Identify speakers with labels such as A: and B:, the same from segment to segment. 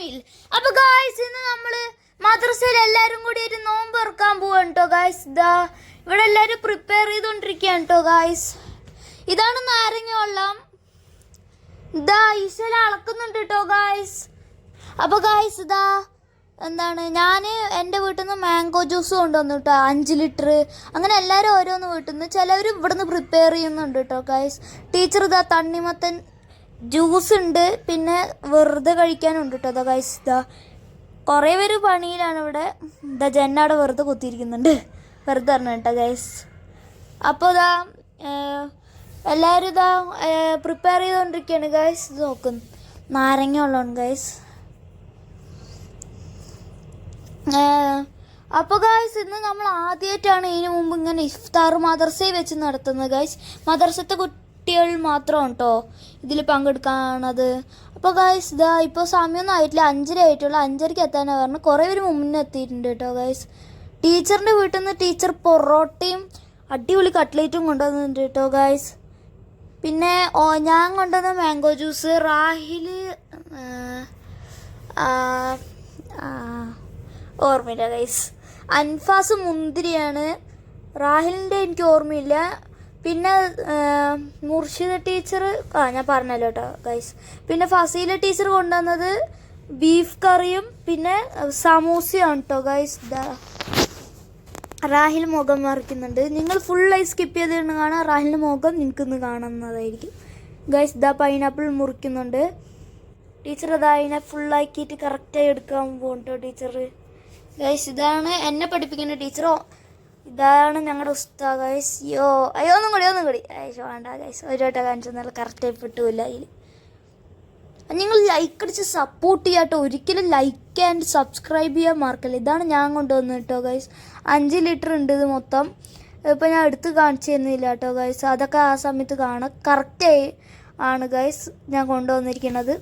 A: ഷാമിൽ അപ്പൊ ഗായ്സ് ഇന്ന് നമ്മൾ മദ്രസയിൽ എല്ലാരും കൂടി ഒരു നോമ്പ് ഇറക്കാൻ പോവാണ് കേട്ടോ ഗായ്സ് ഇതാ ഇവിടെ എല്ലാരും പ്രിപ്പയർ ചെയ്തോണ്ടിരിക്കുകയാണ് കേട്ടോ ഗായ്സ് ഇതാണ് നാരങ്ങ വെള്ളം. ഇതാ ഈശ്വര അളക്കുന്നുണ്ട് കേട്ടോ ഗായ്സ് അപ്പൊ ഗായ്സ് ഇതാ എന്താണ് ഞാൻ എന്റെ വീട്ടിൽ നിന്ന് മാംഗോ ജ്യൂസ് കൊണ്ടുവന്നു കേട്ടോ അഞ്ച് ലിറ്റർ അങ്ങനെ എല്ലാവരും ഓരോന്ന് വീട്ടിൽ നിന്ന് ചിലവർ ഇവിടുന്ന് പ്രിപ്പയർ ചെയ്യുന്നുണ്ട് കേട്ടോ ഗായ്സ് ടീച്ചർ ഇതാ തണ്ണിമത്തൻ ജ്യൂസ് ഉണ്ട് പിന്നെ വെറുതെ കഴിക്കാനുണ്ട് കേട്ടോ അതാ ഗൈസ് ഇതാ കുറേ പേര് പണിയിലാണ് ഇവിടെ. ഇതാ ജന്നവിടെ വെറുതെ കുത്തിയിരിക്കുന്നുണ്ട്. വെറുതെ പറഞ്ഞു കേട്ടോ ഗൈസ് അപ്പോൾ ഇതാ എല്ലാവരും ഇതാ പ്രിപ്പയർ ചെയ്തുകൊണ്ടിരിക്കുകയാണ് ഗൈസ് ഇത് നോക്കുന്നു നാരങ്ങ ഉള്ളതാണ് ഗൈസ് അപ്പോൾ ഗായ്സ് ഇന്ന് നമ്മൾ ആദ്യമായിട്ടാണ് ഇതിനു മുമ്പ് ഇങ്ങനെ ഇഫ്താർ മദർസയിൽ വെച്ച് നടത്തുന്നത് ഗായ്സ് മദർസത്തെ കുട്ടികൾ മാത്രമാണ് കേട്ടോ ഇതിൽ പങ്കെടുക്കാണത്. അപ്പോൾ ഗൈസ് ഇതാ ഇപ്പോൾ സമയമൊന്നും ആയിട്ടില്ല. അഞ്ചര ആയിട്ടുള്ളൂ. അഞ്ചരയ്ക്ക് എത്താനാണ് പറഞ്ഞു കുറേ പേര് മുന്നെത്തിയിട്ടുണ്ട് കേട്ടോ ഗൈസ് ടീച്ചറിന്റെ വീട്ടിൽ നിന്ന് ടീച്ചർ പൊറോട്ടയും അടിപൊളി കട്ട്ലേറ്റും കൊണ്ടുവന്നിട്ടുണ്ട് കേട്ടോ ഗൈസ് പിന്നെ ഓ ഞാൻ കൊണ്ടുവന്ന മാംഗോ ജ്യൂസ് റാഹിൽ ഓർമ്മയില്ല ഗൈസ് അൻഫാസ് മുന്തിരിയാണ്. റാഹിലിന്റെ എനിക്ക് ഓർമ്മയില്ല. പിന്നെ മുർഷിദ ടീച്ചർ ആ ഞാൻ പറഞ്ഞല്ലോ കേട്ടോ ഗൈസ് പിന്നെ ഫസീല ടീച്ചർ കൊണ്ടുവന്നത് ബീഫ് കറിയും പിന്നെ സമൂസയാണ് കേട്ടോ ഗൈസ് റാഹിൽ മുഖം മറിക്കുന്നുണ്ട് നിങ്ങൾ ഫുള്ളായി സ്കിപ്പ് ചെയ്തിട്ട് കാണാം. റാഹിലിന്റെ മുഖം നിങ്ങൾക്ക് ഇന്ന് കാണുന്നതായിരിക്കും. ഗൈസ് ദ പൈനാപ്പിൾ മുറിക്കുന്നുണ്ട്. ടീച്ചർ അതാ അതിനെ ഫുള്ളാക്കിയിട്ട് കറക്റ്റായി എടുക്കാൻ പോകും കേട്ടോ ടീച്ചർ ഗൈസ് ഇതാണ് എന്നെ പഠിപ്പിക്കുന്ന ടീച്ചറോ? ഇതാണ് ഞങ്ങളുടെ ഉസ്താ ഗൈസ് യോ അയ്യോ ഒന്നും കൂടി ഒന്നും കൂടി. അയ്യോ വേണ്ട ഗൈസ് ഒരു വട്ടം കാണിച്ചു നല്ല കറക്റ്റായി പെട്ടുമില്ല അതിൽ നിങ്ങൾ ലൈക്ക് അടിച്ച് സപ്പോർട്ട് ചെയ്യാട്ടോ. ഒരിക്കലും ലൈക്ക് ആൻഡ് സബ്സ്ക്രൈബ് ചെയ്യാൻ മറക്കല്ല. ഇതാണ് ഞാൻ കൊണ്ടുവന്നത് കേട്ടോ ഗൈസ് അഞ്ച് ലിറ്റർ ഉണ്ട് ഇത് മൊത്തം. ഇപ്പം ഞാൻ എടുത്ത് കാണിച്ചു തരുന്നില്ല കേട്ടോ ഗൈസ് അതൊക്കെ ആ സമയത്ത് കാണാം കറക്റ്റായി ആണ് ഗൈസ് ഞാൻ കൊണ്ടുവന്നിരിക്കുന്നത്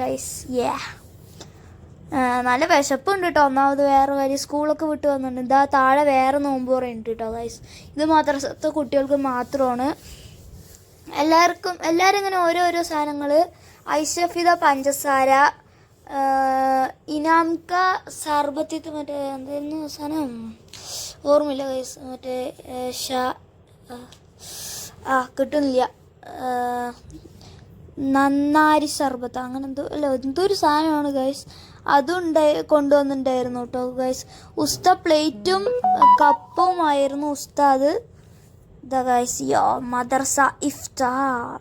A: ഗൈസ് യാ നല്ല വിശപ്പുണ്ട് കേട്ടോ ഒന്നാമത് വേറെ കാര്യം സ്കൂളൊക്കെ വിട്ട് വന്നിട്ടുണ്ട്. ഇതാ താഴെ വേറെ നോമ്പ് പറയുന്നുണ്ട് കേട്ടോ ഗൈസ് ഇത് മദ്രസത്തെ കുട്ടികൾക്ക് മാത്രമാണ്. എല്ലാവർക്കും എല്ലാവരും ഇങ്ങനെ ഓരോരോ സാധനങ്ങൾ ഐഷഫിത പഞ്ചസാര ഇനാംക സർബത്തിത്ത് മറ്റേ എന്തായിരുന്നു സാധനം? ഓർമ്മയില്ല കൈസ് മറ്റേ ഷാ ആ, കിട്ടുന്നില്ല. നന്നാരി സർബത്ത്. അങ്ങനെ എന്തോ അല്ല എന്തോ ഒരു സാധനമാണ് ഗൈസ് അതുണ്ടായി കൊണ്ടുവന്നിട്ടുണ്ടായിരുന്നു കേട്ടോ ഗൈസ് ഉസ്ത പ്ലേറ്റും കപ്പും ആയിരുന്നു ഉസ്താദ്. ദ ഗൈസ് യോ മദർസ ഇഫ്താർ.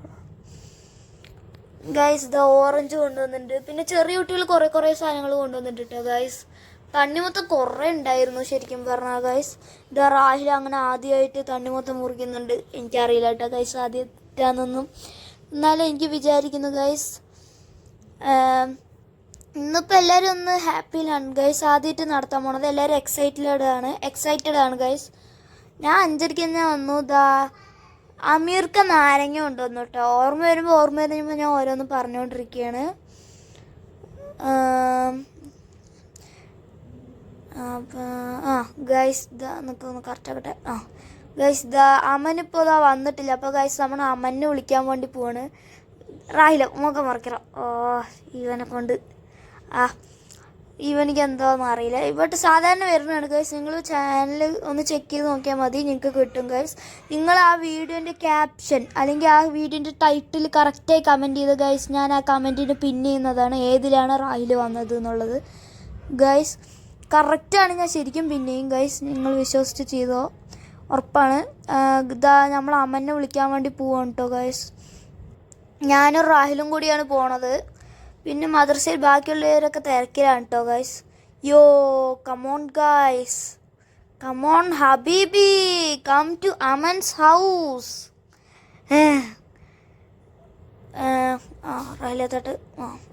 A: ഗൈസ് ദ ഓറഞ്ച് കൊണ്ടുവന്നിട്ടുണ്ട്. പിന്നെ ചെറിയ കുട്ടികൾ കുറേ കുറേ സാധനങ്ങൾ കൊണ്ടുവന്നിട്ടുണ്ട് ഗൈസ് തണ്ണിമൊത്തം കുറേ ഉണ്ടായിരുന്നു ശരിക്കും പറഞ്ഞാൽ ഗൈസ് ദ റാഹിൽ അങ്ങനെ ആദ്യമായിട്ട് തണ്ണിമൊത്തം മുറിക്കുന്നുണ്ട്. എനിക്കറിയില്ല കേട്ടോ ഗൈസ് ആദ്യമായിട്ടാണെന്നൊന്നും എന്നാലും എനിക്ക് വിചാരിക്കുന്നു ഗൈസ് ഇന്നിപ്പോൾ എല്ലാവരും ഒന്ന് ഹാപ്പിയിലാണ് ഗൈസ് ആദ്യമായിട്ട് നടത്താൻ പോണത് എല്ലാവരും എക്സൈറ്റഡ് ആണ്. എക്സൈറ്റഡ് ആണ് ഗൈസ് ഞാൻ അഞ്ചരയ്ക്ക് തന്നെ വന്നു. ഇതാ അമീർക്ക് നാരങ്ങ കൊണ്ടുവന്നു കേട്ടോ ഓർമ്മ വരുമ്പോൾ ഓർമ്മ വരുമ്പോൾ ഞാൻ ഓരോന്ന് പറഞ്ഞുകൊണ്ടിരിക്കുകയാണ് ആ ഗൈസ് ദാ നമുക്ക് ഒന്ന് കറക്റ്റ് ആക്കട്ടെ. ആ ഗൈസ് ദാ അമനിപ്പോൾ ഇതാ വന്നിട്ടില്ല. അപ്പോൾ ഗൈസ് നമ്മൾ അമനെ വിളിക്കാൻ വേണ്ടി പോവാണ്. റായില്ല മുഖം മറക്കണം ഓ ഇവനെ കൊണ്ട് ആ ഇവനിക്ക് എന്താണെന്ന് അറിയില്ല ഇവട്ട് സാധാരണ വരുന്നതാണ് ഗൈസ് നിങ്ങൾ ചാനൽ ഒന്ന് ചെക്ക് ചെയ്ത് നോക്കിയാൽ മതി നിങ്ങൾക്ക് കിട്ടും ഗൈസ് നിങ്ങൾ ആ വീഡിയോന്റെ ക്യാപ്ഷൻ അല്ലെങ്കിൽ ആ വീഡിയോന്റെ ടൈറ്റിൽ കറക്റ്റായി കമന്റ് ചെയ്ത് ഗൈസ് ഞാൻ ആ കമന്റിന് പിൻ ചെയ്യുന്നതാണ് ഏതിലാണ് റാഹിൽ വന്നത് എന്നുള്ളത്. ഗൈസ് കറക്റ്റാണ് ഞാൻ ശരിക്കും പിന്നെയും ഗൈസ് നിങ്ങൾ വിശ്വസിച്ച് ചെയ്തോ. ഉറപ്പാണ്. ഇതാ നമ്മൾ അമ്മനെ വിളിക്കാൻ വേണ്ടി പോവാണ് കേട്ടോ ഗൈസ് ഞാനും റാഹിലും കൂടിയാണ് പോണത്. പിന്നെ മദ്രസയിൽ ബാക്കിയുള്ളവരൊക്കെ തിരക്കിലാണ് കേട്ടോ guys yo come on guys come on ഹബീബി കം ടു അമൻസ് ഹൗസ് ആ ആ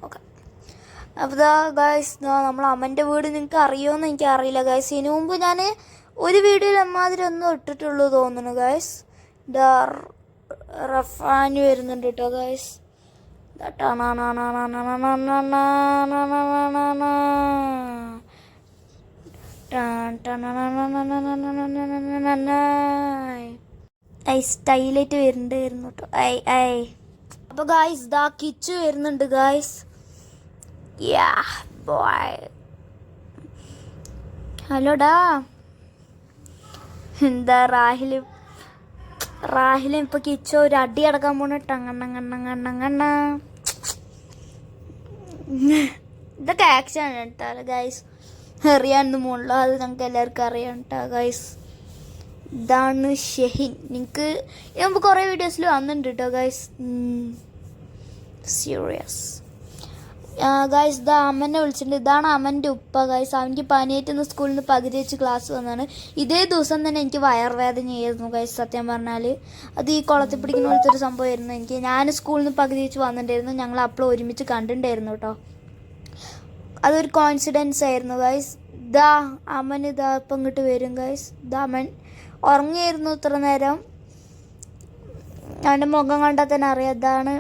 A: ഓക്കെ. അപ്പോൾ ഇതാ ഗൈസ് നമ്മൾ അമ്മന്റെ വീട് നിങ്ങൾക്ക് അറിയുമെന്ന് എനിക്ക് അറിയില്ല ഗൈസ് ഇതിനു മുമ്പ് ഞാൻ ഒരു വീഡിയോയിൽ അമ്മാതിരി ഒന്നും ഇട്ടിട്ടുള്ളൂ തോന്നുന്നു ഗൈസ് ഇതാ റഫാൻ വരുന്നുണ്ട് കേട്ടോ ഗൈസ് ഐ സ്റ്റൈലായിട്ട് വരുന്നുണ്ടായിരുന്നു കേട്ടോ. I I. അപ്പോൾ ഗായ്സ് ദാ കിച്ചു വരുന്നുണ്ട് ഗായ്സ് യാ ബോയ് ഹലോടാ എന്താ റാഹിൽ റാഹിലും ഇപ്പൊ കിച്ചോ ഒരു അടി അടക്കാൻ പോണ ടങ്ങണ്ണങ്ങണ്ണങ്ങണ്ണങ്ങണ്ണ ഇതൊക്കെ ആക്ഷൻ ആണ് കേട്ടോ. ഗൈസ് അറിയാമെന്ന് മുള്ള അത് ഞങ്ങൾക്ക് എല്ലാവർക്കും അറിയാം കേട്ടോ ഗൈസ് ഇതാണ് ഷെഹിൻ. നിങ്ങൾക്ക് മുമ്പ് കുറേ വീഡിയോസിൽ വന്നിട്ടുണ്ട് കേട്ടോ ഗൈസ് സീരിയസ് ഗൈസ് ഇതാ അമ്മനെ വിളിച്ചിട്ടുണ്ട്. ഇതാണ് അമ്മന്റെ ഉപ്പ ഗൈസ് അവന്റെ പനിയേറ്റ് ഇന്ന് സ്കൂളിൽ നിന്ന് പകുതി വെച്ച് ക്ലാസ് വന്നതാണ് ഇതേ ദിവസം തന്നെ എനിക്ക് വയറുവേദനയായിരുന്നു ഗൈസ് സത്യം പറഞ്ഞാൽ അത് ഈ കുളത്തിൽ പിടിക്കുന്ന പോലത്തെ ഒരു സംഭവമായിരുന്നു എനിക്ക്. ഞാൻ സ്കൂളിൽ നിന്ന് പകുതി വെച്ച് വന്നിട്ടുണ്ടായിരുന്നു. ഞങ്ങൾ അപ്പോൾ ഒരുമിച്ച് കണ്ടിട്ടുണ്ടായിരുന്നു കേട്ടോ അതൊരു കോൺഫിഡൻസ് ആയിരുന്നു ഗൈസ് ഇതാ അമ്മൻ ഇതാ ഇപ്പം ഇങ്ങോട്ട് വരും ഗൈസ് ഇതാ അമ്മൻ ഉറങ്ങിയായിരുന്നു ഇത്ര നേരം. അവന്റെ മുഖം കണ്ടാൽ തന്നെ അറിയാം. ഇതാണ്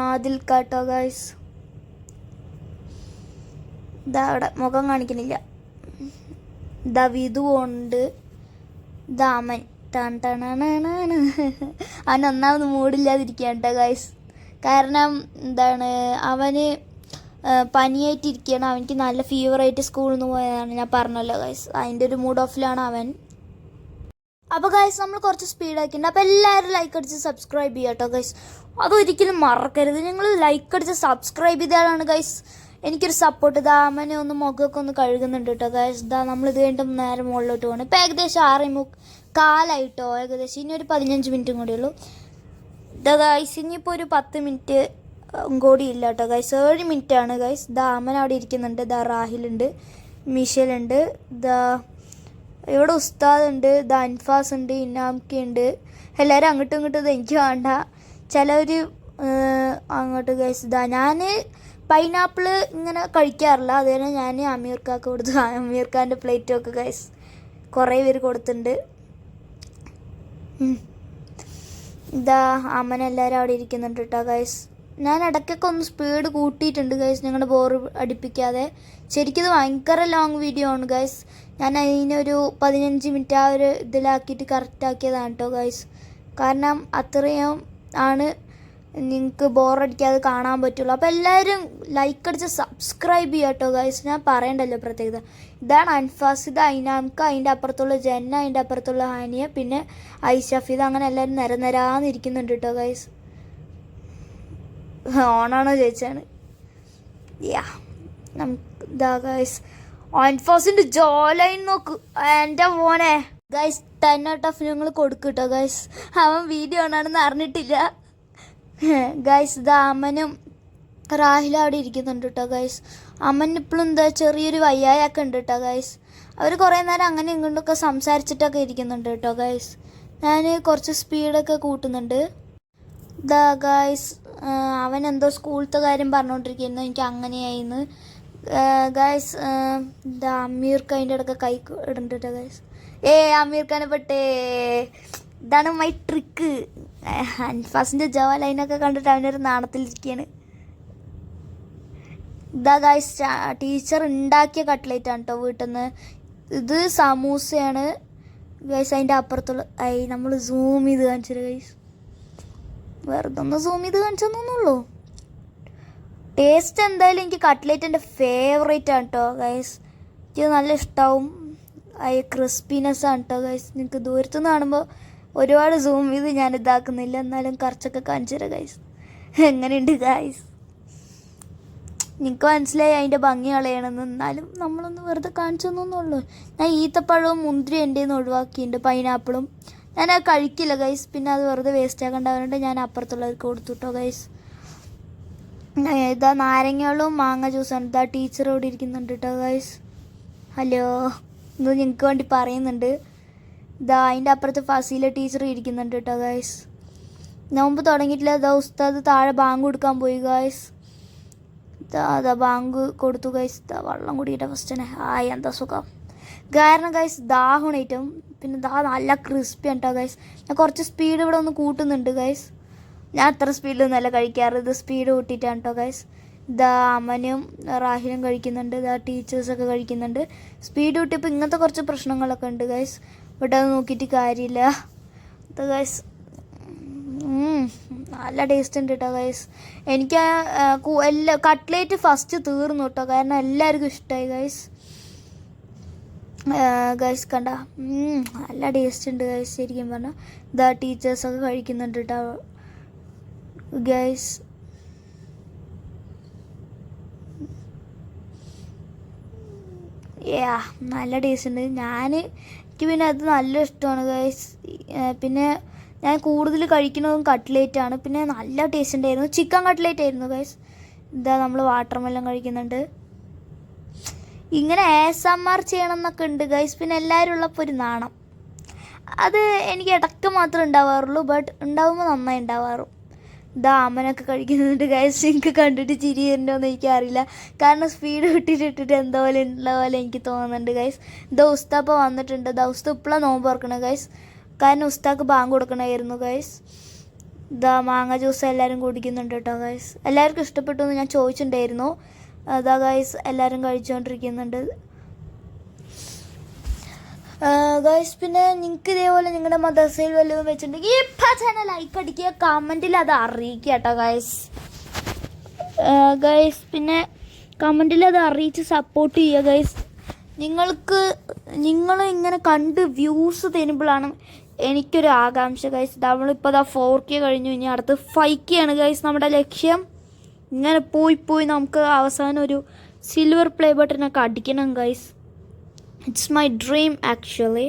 A: ആദിൽ കാട്ടോ ഗൈസ് ഇതാ അവിടെ മുഖം കാണിക്കുന്നില്ല ഇതാ ഉണ്ട്. ദാമൻ ടൺ ടണണണണ്. അവൻ ഒന്നാമത് മൂടില്ലാതിരിക്കുക കേട്ടോ ഗൈസ് കാരണം എന്താണ് അവന് പനിയായിട്ടിരിക്കുകയാണ്. അവനിക്ക് നല്ല ഫീവറായിട്ട് സ്കൂളിൽ നിന്ന് പോയതാണ് ഞാൻ പറഞ്ഞല്ലോ ഗൈസ് അതിന്റെ ഒരു മൂഡ് ഓഫിലാണ് അവൻ. അപ്പോൾ ഗൈസ് നമ്മൾ കുറച്ച് സ്പീഡാക്കിയിട്ടുണ്ട് അപ്പോൾ എല്ലാവരും ലൈക്ക് അടിച്ച് സബ്സ്ക്രൈബ് ചെയ്യാം കേട്ടോ ഗൈസ് അതൊരിക്കലും മറക്കരുത്. നിങ്ങൾ ലൈക്ക് അടിച്ച് സബ്സ്ക്രൈബ് ചെയ്താലാണ് ഗൈസ് എനിക്കൊരു സപ്പോർട്ട് ഇതാ അമ്മനെ ഒന്ന് മുഖമൊക്കെ ഒന്ന് കഴുകുന്നുണ്ട് കേട്ടോ കാശ് ഇതാ ഇത് കഴിഞ്ഞിട്ട് നേരെ മുകളിലോട്ട് പോകണം ഇപ്പം ഏകദേശം ആറ് മു കാലായിട്ടോ ഏകദേശം. ഇനി ഒരു പതിനഞ്ച് മിനിറ്റും കൂടി ഉള്ളൂ. ഇതാ ഗൈസ് ഇനിയിപ്പോൾ ഒരു പത്ത് മിനിറ്റ് കൂടി ഇല്ല കേട്ടോ ഗൈസ് ഏഴ് മിനിറ്റ് ആണ് ഗൈസ് ഇതാ അമ്മൻ അവിടെ ഇരിക്കുന്നുണ്ട്. ഇതാ റാഹിലുണ്ട് മിഷലുണ്ട് ദാ ഇവിടെ ഉസ്താദ് ഉണ്ട് ഇത് അൻഫാസ് ഉണ്ട് ഇനാംക്കി ഉണ്ട്. എല്ലാവരും അങ്ങോട്ടും ഇങ്ങോട്ടും ഇത് എനിക്ക് വേണ്ട. ചിലവർ അങ്ങോട്ട് ഗൈസ് ഇതാ ഞാൻ പൈനാപ്പിൾ ഇങ്ങനെ കഴിക്കാറില്ല. അതുതന്നെ ഞാൻ അമീർക്കാക്ക് കൊടുത്തു. അമീർക്കാന്റെ പ്ലേറ്റും ഒക്കെ ഗൈസ് കുറേ പേര് കൊടുത്തിട്ടുണ്ട്. ഇതാ അമ്മൻ എല്ലാവരും അവിടെ ഇരിക്കുന്നുണ്ട് കേട്ടോ ഗൈസ് ഞാൻ ഇടയ്ക്കൊക്കെ ഒന്ന് സ്പീഡ് കൂട്ടിയിട്ടുണ്ട് ഗൈസ് ഞങ്ങളുടെ ബോർ അടിപ്പിക്കാതെ. ശരിക്കും ഇത് ഭയങ്കര ലോങ് വീഡിയോ ആണ് ഗൈസ് ഞാൻ അതിനൊരു പതിനഞ്ച് മിനിറ്റ് ആ ഒരു ഇതിലാക്കിയിട്ട് കറക്റ്റ് ആക്കിയതാണ് കേട്ടോ ഗൈസ് കാരണം അത്രയും ആണ് നിങ്ങൾക്ക് ബോറടിക്കാതെ കാണാൻ പറ്റുള്ളൂ. അപ്പോൾ എല്ലാവരും ലൈക്ക് അടിച്ച് സബ്സ്ക്രൈബ് ചെയ്യുക കേട്ടോ ഗൈസ് ഞാൻ പറയണ്ടല്ലോ പ്രത്യേകത. ഇതാണ് അൻഫാസ് ഇത് ഐനാംക്ക് അതിന്റെ അപ്പുറത്തുള്ള ജന്ന അതിന്റെ അപ്പുറത്തുള്ള ഹാനിയ പിന്നെ ഐഷഫീദ്. അങ്ങനെ എല്ലാവരും നിരനിരാന്ന് ഇരിക്കുന്നുണ്ട് കേട്ടോ ഗൈസ് ഓണാണോ ചോദിച്ചാണ്. യാ നമുക്ക് ഇതാ ഗൈസ് അൻഫാസിന്റെ ജോലൈൻ നോക്ക്. എന്റെ മോനെ. ഗൈസ് ടെൻ ഔട്ട് ഓഫ് ഞങ്ങൾ കൊടുക്കും കേട്ടോ ഗൈസ് അവൻ വീഡിയോ ഓണാണെന്ന് അറിഞ്ഞിട്ടില്ല. ഗൈസ് അമ്മനും റാഹിലും അവിടെ ഇരിക്കുന്നുണ്ട് കേട്ടോ ഗൈസ് അമ്മൻ ഇപ്പോഴും എന്താ ചെറിയൊരു വയ്യായൊക്കെ ഉണ്ട് കേട്ടോ ഗൈസ് അവർ കുറേ നേരം അങ്ങനെ ഇങ്ങോട്ടൊക്കെ സംസാരിച്ചിട്ടൊക്കെ ഇരിക്കുന്നുണ്ട് കേട്ടോ ഗൈസ് ഞാൻ കുറച്ച് സ്പീഡൊക്കെ കൂട്ടുന്നുണ്ട്. ദാ ഗൈസ് അവൻ എന്തോ സ്കൂളത്തെ കാര്യം പറഞ്ഞുകൊണ്ടിരിക്കുന്നു എനിക്ക് അങ്ങനെയായിന്ന്. ഗൈസ് ദാ അമീർ ഖാന്റെ ഇടയ്ക്ക് കൈ ഇടുന്നുണ്ട് ഗൈസ് ഏ അമീർ ഖാനെ പെട്ടേ. ഇതാണ് മൈ ട്രിക്ക് അൻഫാസിന്റെ ജവാ ലൈനൊക്കെ കണ്ടിട്ട് അവനൊരു നാണത്തിലിരിക്കുകയാണ് ഇതാ ഗായ്സ് ടീച്ചർ ഉണ്ടാക്കിയ കട്ട്ലേറ്റ് ആണ് കേട്ടോ വീട്ടിൽ നിന്ന് ഇത് സമൂസയാണ്. ഗൈസ് അതിന്റെ അപ്പുറത്തുള്ള ഐ നമ്മൾ സൂം ചെയ്ത് കാണിച്ചത് ഗൈസ് വെറുതെ ഒന്ന് സൂം ചെയ്ത് കാണിച്ചൊന്നുള്ളൂ ടേസ്റ്റ് എന്തായാലും എനിക്ക് കട്ട്ലേറ്റ് എന്റെ ഫേവറേറ്റ് ആണ് കേട്ടോ ഗൈസ് എനിക്ക് നല്ല ഇഷ്ടമാവും ഐ ക്രിസ്പിനെസ് ആണ് കേട്ടോ ഗൈസ് നിങ്ങൾക്ക് ദൂരത്തുനിന്ന് കാണുമ്പോൾ ഒരുപാട് സൂം ചെയ്ത് ഞാൻ ഇതാക്കുന്നില്ല എന്നാലും കുറച്ചൊക്കെ കാണിച്ചു തരാം ഗൈസ് എങ്ങനെയുണ്ട് ഗൈസ് നിങ്ങൾക്ക് മനസ്സിലായി അതിന്റെ ഭംഗി കളയണമെന്ന്. എന്നാലും നമ്മളൊന്ന് വെറുതെ കാണിച്ചു തന്നുള്ളൂ ഞാൻ ഈത്തപ്പഴവും മുന്തിരി എന്റെ നിന്ന് ഒഴിവാക്കിയിട്ടുണ്ട്. പൈനാപ്പിളും. ഞാൻ അത് കഴിക്കില്ല ഗൈസ് പിന്നെ അത് വെറുതെ വേസ്റ്റ് ആക്കണ്ടാവുന്നുണ്ട് ഞാൻ അപ്പുറത്തുള്ളവർക്ക് കൊടുത്തുട്ടോ ഗൈസ് ഇതാ നാരങ്ങകളും മാങ്ങ ജ്യൂസാണ് ഇതാ ടീച്ചർ ഇവിടെ ഇരിക്കുന്നുണ്ട് കേട്ടോ ഗൈസ് ഹലോ ഇത് നിങ്ങൾക്ക് വേണ്ടി പറയുന്നുണ്ട്. ഇതാ അതിന്റെ അപ്പുറത്ത് ഫസീല ടീച്ചർ ഇരിക്കുന്നുണ്ട് കേട്ടോ ഗായ്സ് നോമ്പ് തുടങ്ങിയിട്ടില്ല. ഇതാ ഉസ്താദ് താഴെ ബാങ്ക് കൊടുക്കാൻ പോയി ഗായ്സ് ദാ അതാ ബാങ്ക് കൊടുത്തു ഗൈസ് ഇതാ വെള്ളം ഫസ്റ്റ് ഫസ്റ്റിനെ ആയി എന്താ സുഖം. കാരണം ഗൈസ് ദാഹണേറ്റവും പിന്നെ ദാ നല്ല ക്രിസ്പി കേട്ടോ ഗൈസ് ഞാൻ കുറച്ച് സ്പീഡ് ഇവിടെ ഒന്ന് കൂട്ടുന്നുണ്ട് ഗൈസ് ഞാൻ അത്ര സ്പീഡിലൊന്നുമല്ല കഴിക്കാറ്. ഇത് സ്പീഡ് കൂട്ടിയിട്ടാണ് കേട്ടോ ഗൈസ് ദാ അമനും റാഹിലും കഴിക്കുന്നുണ്ട്. ഇതാ ടീച്ചേഴ്സൊക്കെ കഴിക്കുന്നുണ്ട്. സ്പീഡ് കൂട്ടിയപ്പോൾ ഇങ്ങനത്തെ കുറച്ച് പ്രശ്നങ്ങളൊക്കെ ഉണ്ട് ഗൈസ് ഇവിടെ നോക്കിയിട്ട് കാര്യമില്ല. ഗൈസ് നല്ല ടേസ്റ്റ് ഉണ്ട് കേട്ടോ ഗൈസ് എനിക്ക് എല്ലാ കട്ട്ലേറ്റ് ഫസ്റ്റ് തീർന്നു കേട്ടോ കാരണം എല്ലാവർക്കും ഇഷ്ടമായി ഗൈസ് ഗൈസ് കണ്ട. നല്ല ടേസ്റ്റ് ഉണ്ട് ഗൈസ് ശരിക്കും പറഞ്ഞാൽ ഇതാ ടീച്ചേഴ്സൊക്കെ കഴിക്കുന്നുണ്ട് കേട്ടോ ഗൈസ് യാ നല്ല ടേസ്റ്റ് ഉണ്ട്. ഞാൻ എനിക്ക് പിന്നെ അത് നല്ല ഇഷ്ടമാണ് ഗൈസ് പിന്നെ ഞാൻ കൂടുതൽ കഴിക്കുന്നതും കട്ട്ലേറ്റ് ആണ്. പിന്നെ നല്ല ടേസ്റ്റ് ഉണ്ടായിരുന്നു. ചിക്കൻ കട്ട്ലേറ്റ് ആയിരുന്നു ഗൈസ് ഇതാ നമ്മൾ വാട്ടർ മെല്ലൻ കഴിക്കുന്നുണ്ട്. ഇങ്ങനെ എസ് എം ആർ ചെയ്യണം എന്നൊക്കെ ഉണ്ട് ഗൈസ് പിന്നെ എല്ലാവരും ഉള്ളപ്പോൾ ഒരു നാണം. അത് എനിക്ക് ഇടയ്ക്ക് മാത്രമേ ഉണ്ടാവാറുള്ളൂ ബട്ട് ഉണ്ടാവുമ്പോൾ നന്നായി ഉണ്ടാവാറും. ഇതാ അമ്മനൊക്കെ കഴിക്കുന്നുണ്ട് ഗൈസ് എനിക്ക് കണ്ടിട്ട് ചിരി വരുന്നുണ്ടോയെന്ന് എനിക്കറിയില്ല. കാരണം സ്പീഡ് വിട്ടിട്ടിട്ടിട്ട് എന്തോ പോലെ ഉള്ള പോലെ എനിക്ക് തോന്നുന്നുണ്ട് ഗൈസ് ഇതാ അപ്പോൾ വന്നിട്ടുണ്ട്. ഇതാ ഉസ്ത ഇപ്പോഴാണ് നോമ്പ് തുറക്കണേ ഗൈസ് കാരണം ഉസ്താക്ക് ബാങ്ക് കൊടുക്കണമായിരുന്നു ഗൈസ് ഇതാ മാങ്ങ ജ്യൂസ് എല്ലാവരും കുടിക്കുന്നുണ്ട് കേട്ടോ ഗൈസ് എല്ലാവർക്കും ഇഷ്ടപ്പെട്ടു എന്ന് ഞാൻ ചോദിച്ചിട്ടുണ്ടായിരുന്നു. അതാ ഗൈസ് എല്ലാവരും കഴിച്ചുകൊണ്ടിരിക്കുന്നുണ്ട് ഗൈസ് പിന്നെ നിങ്ങൾക്ക് ഇതേപോലെ നിങ്ങളുടെ മദർസയിൽ വല്ലതും വെച്ചിട്ടുണ്ടെങ്കിൽ ഇപ്പം ചാനൽ ലൈക്ക് അടിക്കുക കമന്റിൽ അത് അറിയിക്കുക കേട്ടോ ഗൈസ് ഗൈസ് പിന്നെ കമന്റിൽ അത് അറിയിച്ച് സപ്പോർട്ട് ചെയ്യുക ഗൈസ് നിങ്ങൾക്ക് നിങ്ങൾ ഇങ്ങനെ കണ്ട് വ്യൂസ് തരുമ്പോഴാണ് എനിക്കൊരു ആകാംക്ഷ ഗൈസ് നമ്മളിപ്പോൾ അതാ ഫോർ കെ കഴിഞ്ഞു. ഇനി അടുത്ത് ഫൈവ് കെ ആണ് ഗൈസ് നമ്മുടെ ലക്ഷ്യം. ഇങ്ങനെ പോയി പോയി നമുക്ക് അവസാനം ഒരു സിൽവർ പ്ലേ ബട്ടനൊക്കെ അടിക്കണം guys it's my dream actually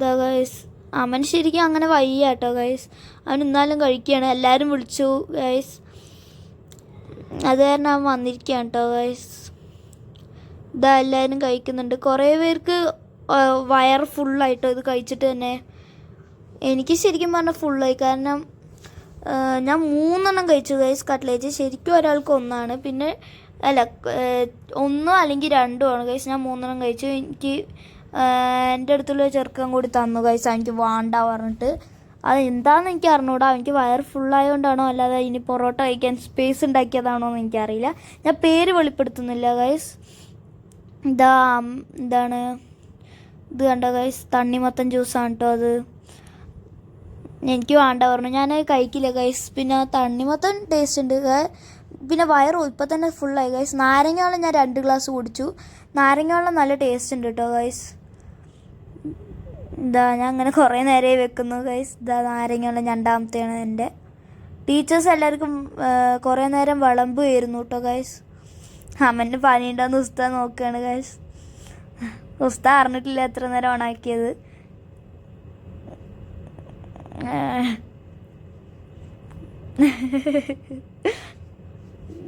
A: the guys അവൻ ശരിക്കും അങ്ങനെ വയ്യ കേട്ടോ ഗൈസ് അവൻ ഇന്നാലും കഴിക്കുകയാണ്. എല്ലാവരും വിളിച്ചു ഗൈസ് അത് കാരണം അവൻ വന്നിരിക്കുകയാണ് കേട്ടോ ഗൈസ് ഇതാ എല്ലാവരും കഴിക്കുന്നുണ്ട്. കുറേ പേർക്ക് വയർ ഫുള്ളായിട്ടോ ഇത് കഴിച്ചിട്ട് തന്നെ. എനിക്ക് ശരിക്കും പറഞ്ഞാൽ ഫുള്ളായി കാരണം ഞാൻ മൂന്നെണ്ണം കഴിച്ചു ഗൈസ് കട്ട്ലേറ്റ് ശരിക്കും ഒരാൾക്ക് ഒന്നാണ്. പിന്നെ അല്ല ഒന്നോ അല്ലെങ്കിൽ രണ്ടോ ആണ്. കഴിച്ച് ഞാൻ മൂന്നെണ്ണം കഴിച്ചു. എനിക്ക് എന്റെ അടുത്തുള്ള ചെറുക്കൻ കൂടി തന്നു കഴിച്ച എനിക്ക് വേണ്ട പറഞ്ഞിട്ട്. അത് എന്താണെന്ന് എനിക്ക് അറിഞ്ഞൂടാ. എനിക്ക് വയർ ഫുള്ളായതുകൊണ്ടാണോ അല്ലാതെ ഇനി പൊറോട്ട കഴിക്കാൻ സ്പേസ് ഉണ്ടാക്കിയതാണോ എന്ന് എനിക്കറിയില്ല. ഞാൻ പേര് വെളിപ്പെടുത്തുന്നില്ല ഗൈസ് ഇതാ എന്താണ്? ഇത് കണ്ടോ ഗൈസ് തണ്ണിമത്തൻ ജ്യൂസാണ് കേട്ടോ അത്. എനിക്ക് വേണ്ട പറഞ്ഞു. ഞാൻ കഴിക്കില്ല ഗൈസ് പിന്നെ തണ്ണിമത്തൻ ടേസ്റ്റ് ഉണ്ട്. പിന്നെ വയറ് ഇപ്പം തന്നെ ഫുള്ളായി ഗൈസ് നാരങ്ങ വെള്ളം ഞാൻ രണ്ട് ഗ്ലാസ് കുടിച്ചു. നാരങ്ങ വെള്ളം നല്ല ടേസ്റ്റ് ഉണ്ട് കേട്ടോ ഗൈസ് ഇതാ ഞാൻ അങ്ങനെ കുറേ നേരമായി വെക്കുന്നു ഗൈസ് ഇതാ നാരങ്ങ വെള്ളം രണ്ടാമത്തെയാണ് എന്റെ. ടീച്ചേഴ്സ് എല്ലാവർക്കും കുറേ നേരം വിളമ്പുമായിരുന്നു കേട്ടോ ഗൈസ് അമ്മന്റെ പനിയുണ്ടോയെന്ന് ഉസ്താ നോക്കുകയാണ് ഗൈസ് ഉസ്താ അറിഞ്ഞിട്ടില്ല എത്ര നേരം ഓണാക്കിയത്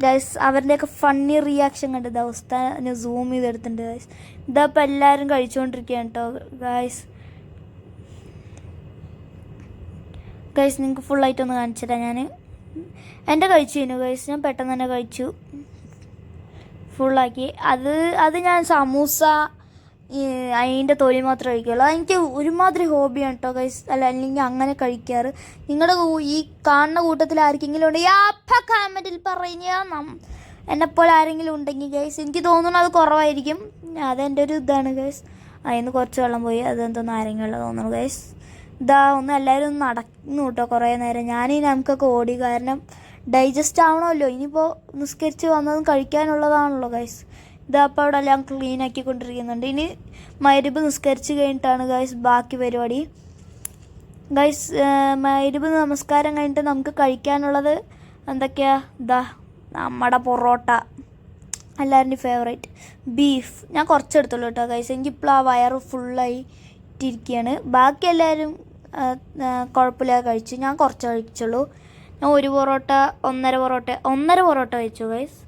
A: ഗൈസ് അവരുടെയൊക്കെ ഫണ്ണി റിയാക്ഷൻ കണ്ടത് അവസ്ഥ സൂം ചെയ്തെടുത്തിട്ടുണ്ട് ഗൈസ് ഇതാ ഇപ്പം എല്ലാവരും കഴിച്ചുകൊണ്ടിരിക്കുകയാണ് കേട്ടോ ഗൈസ് ഗൈസ് നിങ്ങൾക്ക് ഫുള്ളായിട്ടൊന്ന് കാണിച്ചു തരാം ഞാൻ എന്റെ കഴിച്ചു കഴിഞ്ഞു ഗൈസ് ഞാൻ പെട്ടെന്ന് തന്നെ കഴിച്ചു. ഫുള്ളാക്കി അത് അത് ഞാൻ സമൂസ അതിന്റെ തൊലി മാത്രമേ കഴിക്കുള്ളൂ. അതെനിക്ക് ഒരുമാതിരി ഹോബിയാണ് കേട്ടോ കൈസ് അല്ല അല്ലെങ്കിൽ അങ്ങനെ കഴിക്കാറ്. നിങ്ങളുടെ ഈ കാണുന്ന കൂട്ടത്തിൽ ആർക്കെങ്കിലും ഉണ്ടെങ്കിൽ അപ്പ കമന്റിൽ പറഞ്ഞാൽ എന്നെപ്പോലെ ആരെങ്കിലും ഉണ്ടെങ്കിൽ ഗൈസ് എനിക്ക് തോന്നുന്നു അത് കുറവായിരിക്കും. അതെന്റെ ഒരു ഇതാണ് ഗൈസ് അതിന് കുറച്ച് വെള്ളം പോയി. അതെന്തോ നാരങ്ങയുള്ള തോന്നുന്നു ഗൈസ് ഇതാ ഒന്ന് എല്ലാവരും നടക്കുന്നു കേട്ടോ കുറേ നേരം. ഞാനീ നമുക്കൊക്കെ ഓടി. കാരണം ഡൈജസ്റ്റ് ആവണമല്ലോ. ഇനിയിപ്പോൾ നിസ്കരിച്ച് വന്നതും കഴിക്കാനുള്ളതാണല്ലോ ഗൈസ് ഇതാ അപ്പോൾ അവിടെ എല്ലാം ക്ലീൻ ആക്കി ആക്കിക്കൊണ്ടിരിക്കുന്നുണ്ട്. ഇനി മരുബ് നിസ്കരിച്ച് കഴിഞ്ഞിട്ടാണ് ഗൈസ് ബാക്കി പരിപാടി. ഗൈസ് മരുബ് നമസ്കാരം കഴിഞ്ഞിട്ട് നമുക്ക് കഴിക്കാനുള്ളത് എന്തൊക്കെയാ? ഇതാ നമ്മുടെ പൊറോട്ട. എല്ലാവരുടെയും ഫേവറേറ്റ് ബീഫ് ഞാൻ കുറച്ചെടുത്തുള്ളൂ കേട്ടോ ഗൈസ് എനിക്കിപ്പോൾ ആ വയറ് ഫുള്ളായി ഇട്ടിരിക്കുകയാണ് ബാക്കി എല്ലാവരും കുഴപ്പമില്ലാതെ കഴിച്ചു. ഞാൻ കുറച്ച് കഴിച്ചുള്ളൂ. ഞാൻ ഒരു പൊറോട്ട ഒന്നര പൊറോട്ട ഒന്നര പൊറോട്ട കഴിച്ചു ഗൈസ്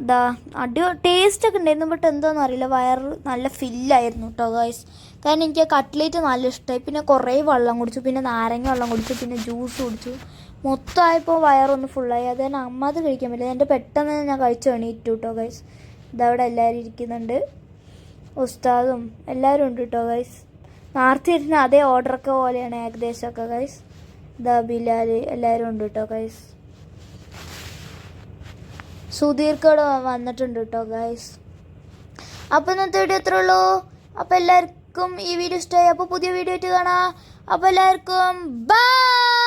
A: ഇതാ അടി ടേസ്റ്റ് ഒക്കെ ഉണ്ടായിരുന്നു ബട്ട് എന്താണെന്ന് അറിയില്ല വയർ നല്ല ഫില്ലായിരുന്നു കേട്ടോ ഗൈസ് കാരണം എനിക്ക് കട്ട്ലേറ്റ് നല്ല ഇഷ്ടമായി പിന്നെ കുറേ വെള്ളം കുടിച്ചു പിന്നെ നാരങ്ങ വെള്ളം കുടിച്ചു പിന്നെ ജ്യൂസ് കുടിച്ചു. മൊത്തമായപ്പോൾ വയറൊന്ന് ഫുള്ളായി അത് തന്നെ അമ്മ അത് കഴിക്കാൻ പറ്റില്ല. എന്റെ പെട്ടെന്ന് ഞാൻ കഴിച്ചു എണീറ്റു കേട്ടോ ഗൈസ് ഇതവിടെ എല്ലാവരും ഇരിക്കുന്നുണ്ട്. ഉസ്താദും എല്ലാവരും ഉണ്ട് കേട്ടോ ഗൈസ് നേരത്തെ ഇരുന്ന അതേ ഓർഡറൊക്കെ പോലെയാണ് ഏകദേശമൊക്കെ ഗൈസ് ദാ ബിലാൽ എല്ലാവരും ഉണ്ട് കേട്ടോ ഗൈസ് സുധീർക്കോട് വന്നിട്ടുണ്ട് കേട്ടോ ഗൈസ് അപ്പോൾ ഇന്നത്തെ വീഡിയോ എത്ര ഉള്ളൂ. അപ്പോൾ എല്ലാവർക്കും ഈ വീഡിയോ ഇഷ്ടമായി. അപ്പോൾ പുതിയ വീഡിയോ ആയിട്ട് കാണാം. അപ്പോൾ എല്ലാവർക്കും ബൈ